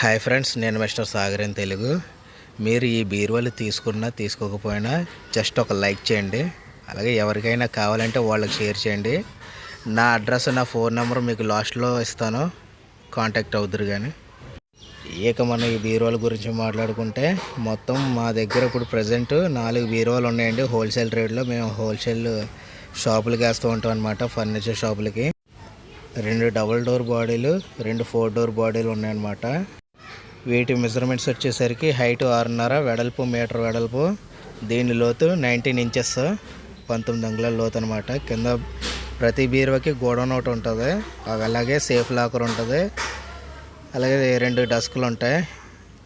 Hi friends నేను mister Sagar in Telugu. మీరు ఈ బీరువాలు తీసుకున్నా తీసుకోకపోయినా జస్ట్ ఒక లైక్ చేయండి. అలాగే ఎవరికైనా కావాలంటే వాళ్ళకి షేర్ చేయండి. నా అడ్రస్ నా ఫోన్ నెంబర్ మీకు లాస్ట్లో ఇస్తాను. కాంటాక్ట్ అవుతురు కానీ ఇక మనం ఈ బీరువాల గురించి మాట్లాడుకుంటే మొత్తం మా దగ్గర ఇప్పుడు ప్రజెంట్ నాలుగు బీరువాలు ఉన్నాయండి. హోల్సేల్ రేట్లో మేము హోల్సేల్ షాపులకి వేస్తూ ఉంటాం అనమాట ఫర్నిచర్ షాపులకి. రెండు డబుల్ డోర్ బాడీలు రెండు ఫోర్ డోర్ బాడీలు ఉన్నాయన్నమాట. వీటి మెజర్మెంట్స్ వచ్చేసరికి హైట్ ఆరున్నర వెడల్పు మీటర్ వెడల్పు. దీని లోతు నైన్టీన్ ఇంచెస్. పంతొమ్మిది అంగుళాల లోతు అనమాట కింద ప్రతి బీరువాకి గోడౌన్ ఒకటి ఉంటుంది. అలాగే సేఫ్ లాకర్ ఉంటుంది. అలాగే రెండు డస్కులు ఉంటాయి.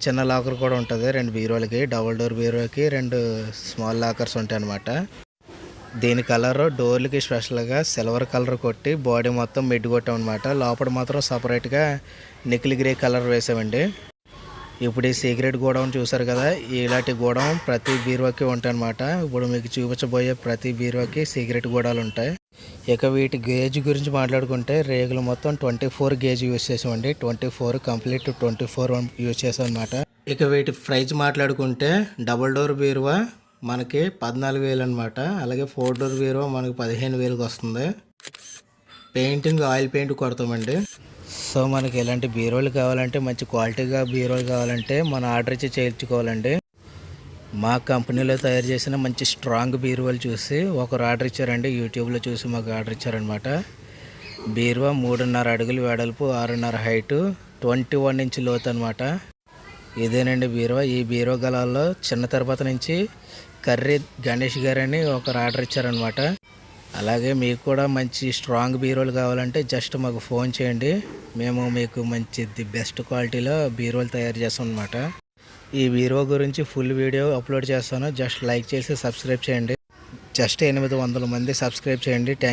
చిన్న లాకర్ కూడా ఉంటుంది రెండు బీరువాలకి. డబుల్ డోర్ బీరువాకి రెండు స్మాల్ లాకర్స్ ఉంటాయి అనమాట దీని కలర్ డోర్లకి స్పెషల్గా సిల్వర్ కలర్ కొట్టి బాడీ మొత్తం మిడ్ కొట్టాం అనమాట లోపల మాత్రం సపరేట్గా నికిల్ గ్రే కలర్ వేసామండి. ఇప్పుడు ఈ సీక్రెట్ గోడౌన్ చూసారు కదా ఇలాంటి గోడౌన్ ప్రతి బీరువాకి ఉంటాయన్నమాట. ఇప్పుడు మీకు చూపించబోయే ప్రతి బీరువాకి సీక్రెట్ గోడాలు ఉంటాయి. ఇక వీటి గేజ్ గురించి మాట్లాడుకుంటే రేగులు మొత్తం ట్వంటీ ఫోర్ గేజ్ యూజ్ చేసామండి. Twenty four complete twenty four use చేసాం అనమాట ఇక వీటి ప్రైజ్ మాట్లాడుకుంటే డబుల్ డోర్ బీరువా మనకి పద్నాలుగు వేలు అనమాట అలాగే ఫోర్ డోర్ బీరువా మనకి పదిహేను వేలకు వస్తుంది. పెయింటింగ్ ఆయిల్ పెయింట్ కొడతామండి. సో మనకి ఎలాంటి బీరోలు కావాలంటే మంచి క్వాలిటీగా బీరోలు కావాలంటే మనం ఆర్డర్ ఇచ్చి చేయించుకోవాలండి. మా కంపెనీలో తయారు చేసిన మంచి స్ట్రాంగ్ బీరువాలు చూసి ఒకరు ఆర్డర్ ఇచ్చారండి. యూట్యూబ్లో చూసి మాకు ఆర్డర్ ఇచ్చారనమాట బీరువా మూడున్నర అడుగులు వెడల్పు ఆరున్నర హైటు ట్వంటీ వన్ ఇంచ్ లోతు అనమాట ఇదేనండి బీరువా. ఈ బీరువా గలాల్లో చిన్న తిరుపతి నుంచి కర్రీ గణేష్ గారని ఒకరు ఆర్డర్ ఇచ్చారనమాట అలాగే మీకు కూడా మంచి స్ట్రాంగ్ బీరోలు కావాలంటే జస్ట్ మాకు ఫోన్ చేయండి. మేము మీకు మంచి ది బెస్ట్ క్వాలిటీలో బీరోలు తయారు చేస్తాం అనమాట ఈ బీరో గురించి ఫుల్ వీడియో అప్లోడ్ చేస్తాను. జస్ట్ లైక్ చేసి సబ్స్క్రైబ్ చేయండి. జస్ట్ ఎనిమిది వందల మంది సబ్స్క్రైబ్ చేయండి. థ్యాంక్